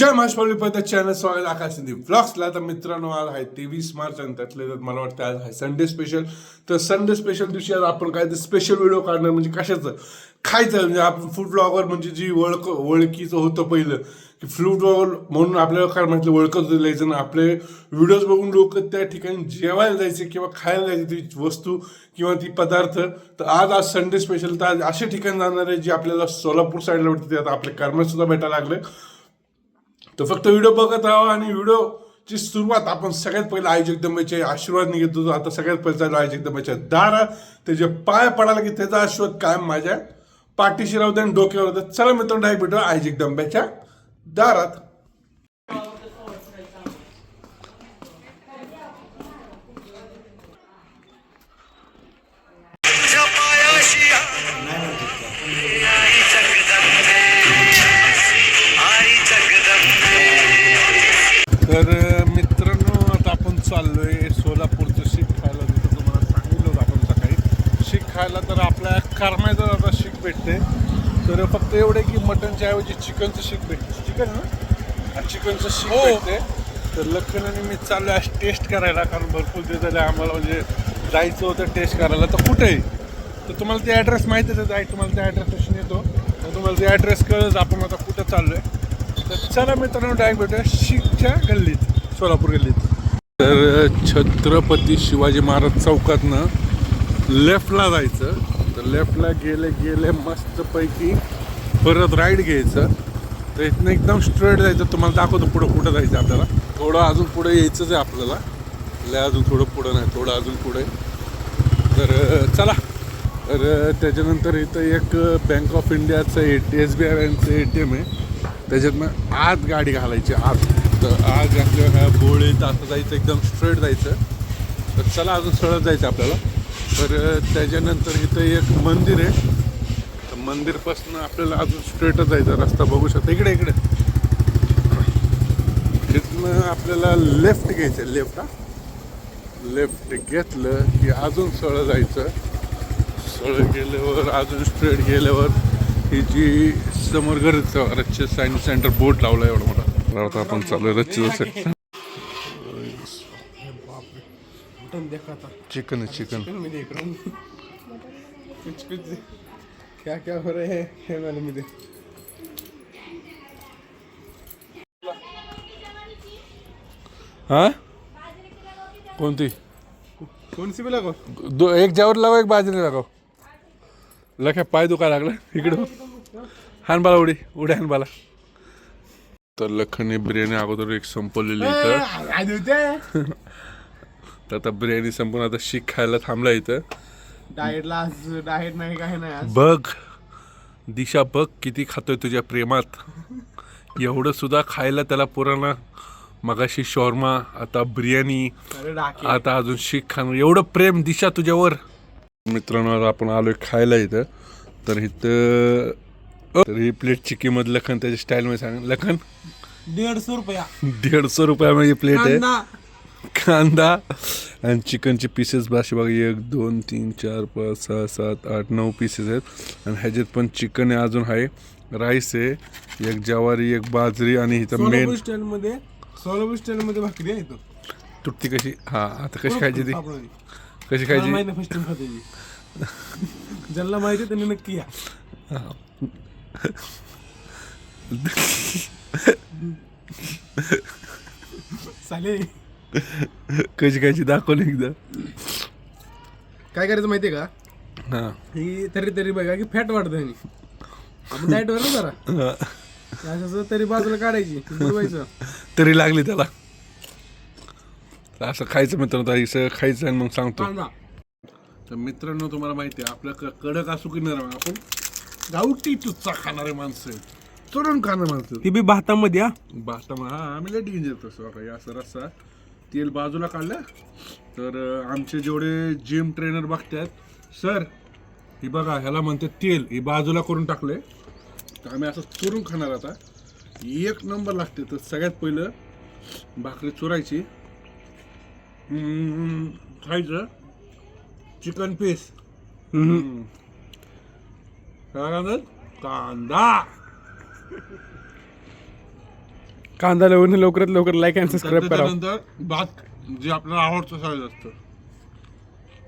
जय महाशपाल पद्धत चॅनल स्वागत आकाश सिंधी ब्लॉग्सला तर मित्रांनो आज आहे तेवीस मार्च आणि त्यातले तर मला वाटतं आज आहे संडे स्पेशल तर संडे स्पेशल दिवशी आज आपण काय स्पेशल व्हिडिओ काढणार म्हणजे कशाचं? खायचं म्हणजे आपण फूड ब्लॉगर म्हणजे जी ओळख ओळखीचं होतं पहिलं. की फूड ब्लॉगर म्हणून आपल्याला काय म्हटलं ओळखत जायचं ना आपले व्हिडिओज बघून लोक त्या ठिकाणी जेवायला जायचे किंवा खायला जायचे ती वस्तू किंवा ती पदार्थ. तर आज आज संडे स्पेशल तर आज असे ठिकाण जाणार आहे जे आपल्याला सोलापूर साईडला वाटते ते आता आपल्या कर्मात सुद्धा भेटायला लागले. तर फक्त व्हिडिओ बघत राहा आणि व्हिडिओची सुरुवात आपण सगळ्यात पहिलं आई जगदंबेचे आशीर्वाद निघत होतो. आता सगळ्यात पहिलं चालू आई जगदंबेच्या दारा त्याचे पाय पडायला की त्याचा आशीर्वाद कायम माझ्या पाठीशी राहते आणि डोक्यावर राहते चला मित्रांनो डायरेक्ट भेटू आई जगदंबेच्या दारात. पायाशी आपण चाललोय सोलापूरचं शीख खायला जसं तुम्हाला सांगितलं होतं आपण सकाळी. शीख खायला तर आपल्या करमायचं आता शीख भेटते तर फक्त एवढे की मटनच्या ऐवजी चिकनचं शीख भेटते चिकन ना चिकनचं शीख भेटते तर लखन आणि मी चाललोय आज टेस्ट करायला कारण भरपूर दिवस झाले आम्हाला म्हणजे जायचं होतं टेस्ट करायला. तर कुठे? आहे तर तुम्हाला ते ॲड्रेस माहितीच आहे तुम्हाला ते ॲड्रेस येतो. तर तुम्हाला ते ॲड्रेस कळच आपण आता कुठं चाललोय. तर चला मित्रांनो डायरेक्ट भेटूया. शीखच्या गल्लीत सोलापूर गल्लीत. तर छत्रपती शिवाजी महाराज चौकातनं लेफ्टला जायचं. तर लेफ्टला गेले गेले मस्तपैकी परत राईट घ्यायचं. तर इथनं एकदम स्ट्रेट जायचं. तुम्हाला दाखवतो पुढं कुठं जायचं आपल्याला. थोडं अजून पुढे यायचंच आहे आपल्याला. लय अजून थोडं पुढं नाही थोडं अजून पुढे तर चला. तर त्याच्यानंतर इथं एक बँक ऑफ इंडियाचं A T S B I बँकचं A T M आहे. त्याच्यातनं आत गाडी घालायची आत. तर आग घातल्या ह्या बोळीत असं जायचं एकदम स्ट्रेट जायचं. तर चला अजून सरळ जायचं आपल्याला. तर त्याच्यानंतर इथं एक मंदिर आहे. तर मंदिरपासून आपल्याला अजून स्ट्रेटच जायचं रस्ता बघू शकता. इकडे इकडे. इथनं आपल्याला लेफ्ट घ्यायचं लेफ्ट हा. लेफ्ट घेतलं की अजून सरळ जायचं. सरळ गेल्यावर अजून स्ट्रेट गेल्यावर ही जी समोर गरज रच्चे सायन्स सेंटर बोर्ड लावला एवढं मोठा. तर आता आपण चालू रच्चे चिकन चिकन देख हूँ कुछ कुछ क्या क्या हो? रहे हैं है मालूम मुझे हा कोणती कौन सी भी लगाओ दो एक ज्यावर लावा एक बाजरी लागाव. लख्या पाय दुखायला लागला. इकडे हो. हान बाला उडी उडी हान बाला तर लखनी बिर्याणी अगोदर एक संपवलेली इथं. तर आता बिर्याणी संपून आता शीख खायला थांबला इथं. डाएटला आज डाएट नाही काय नाही आज. बघ दिशा बघ किती खातोय तुझ्या प्रेमात. एवढं सुद्धा खायला त्याला पुराणा. मगाशी शॉर्मा आता बिर्याणी अरे डाके. आता अजून शीख खाणं एवढं प्रेम दिशा तुझ्यावर. मित्रांनो आता आपण आलोय खायला इथं. तर इथं तर ही प्लेटची किंमत लखन त्याच्या स्टाईलमध्ये सांग लखन? सौ रुपया. दीडशे रुपयामध्ये प्लेट आहे. कांदा. कांदा. आणि चिकनचे पीसेस असे बघा एक दोन तीन चार पाच सहा सात आठ नऊ पीसेस आहेत. आणि ह्याच्यात पण चिकन आहे अजून आहे राईस आहे एक ज्वारी एक बाजरी आणि इथं मेन सोलापूर स्टँडमध्ये सोलापूर स्टँडमध्ये भाकरी आहे तो तुटती कशी? हा आता कशी खायची ती? सापडली. कशी मला खायची माहिती फर्स्ट टाइम खाते. ज्यांना माहिती आहे त्यांनी नक्की या. चालेल कशी खायची दाखवली एकदा. काय करायचं माहितीये का? हा. ही तरी तरी बघा की फॅट वाढतं ह्यानी आपण डाएट वर ना जरा. हा. असं असं तरी बाजूला काढायची बुडवायचं. तरी लागली त्याला. तर असं खायचं मित्रांनो आता असं खायचं आणि मग सांगतो. कांदा तर मित्रांनो तुम्हाला माहिती आहे आपल्या क- कडक असू की नरम आपण गावठी चुच्चा खाणारे माणसं चढून खाणारे माणसं ती बी भातामध्ये हा? बाता हा आम्ही लय डेंजर तसं बघा हे असं रस्सा. तेल बाजूला काढलं. तर अं, आमचे जेवढे जिम ट्रेनर बघतात सर ही बघा ह्याला म्हणते तेल ही बाजूला करून टाकले तर आम्ही असं चुरून खाणार आता. एक नंबर लागते तर सगळ्यात पहिलं भाकरी चुरायची. हम्म, खायचं. Chicken piece. कांदा कांदा लवकर लवकरात लवकर लाईक अँड सबस्क्राईब करा त्याच्यानंतर भात जे आपल्याला आवडतं साईज असतं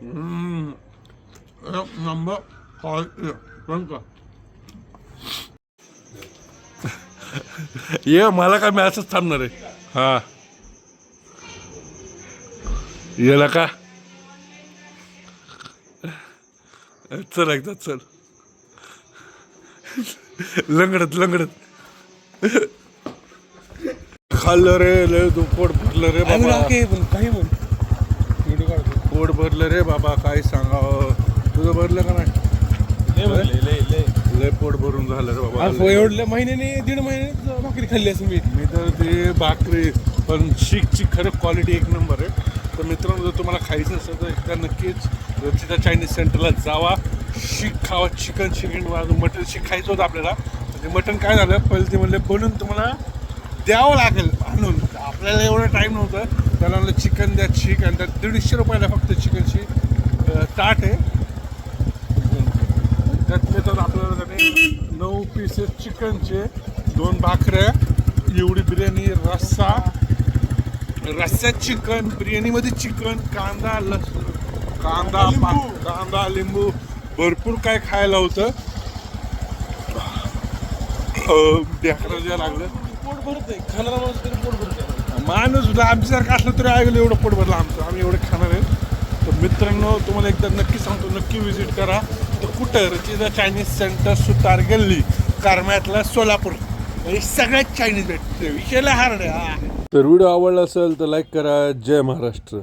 हम्म. एक नंबर. पण का ये मला काय मी असंच थांबणार आहे हा येला का चल एकदा चल लंगडत लंगडत. खाल्लं रे लय दु- पोट भरलं रे बाबा. काही म्हण. व्हिडिओ काढतो पोट भरलं रे बाबा काय सांगावं? तुझं भरलं का नाही? लय पोट भरून झालं रे बाबा. आज एवढल्या महिन्याने दीड महिन्याने भाकरी खाल्ली असं मी. मी तर ते भाकरी पण शीखची खरं क्वालिटी एक नंबर आहे. तर मित्रांनो जर तुम्हाला खायचं असेल तर एकदा नक्कीच रचिता चायनीज सेंटरला जावा. शीख खावा चिकन चिकन मटन शीख खायचं होतं आपल्याला. म्हणजे मटन काय झालं? पहिले ते म्हणले बनवून तुम्हाला द्यावं लागेल आणून. आपल्याला एवढं टाईम नव्हतं. त्याला म्हणलं चिकन द्या शीख आणि त्यात दीडशे रुपयाला फक्त चिकनची ताट आहे. त्यात मिळतात आपल्याला त्याने नऊ पीसेस चिकनचे दोन भाकऱ्या एवढी बिर्याणी रस्सा. रस्स्यात चिकन बिर्याणीमध्ये चिकन कांदा लसूण. कांदा कांदा लिंबू. भरपूर काय खायला होतं. ढेकरं जे लागलं. पोट भरत आहे खाणारा माणूस तरी पोट भरत माणूस आमच्यासारखं असलं तरी ऐकलं एवढं पोट भरलं आमचं. आम्ही एवढं खाणार आहे. तर मित्रांनो तुम्हाला एकदा नक्की सांगतो नक्की व्हिजिट करा. तर कुठं? रचिता चायनीज सेंटर सुतार गल्ली कारम्यातला सोलापूर. हे सगळ्यात चायनीज भेटते विषयाला हार्ड आहे हा. तर व्हिडिओ आवडला असेल तर लाईक करा. जय महाराष्ट्र.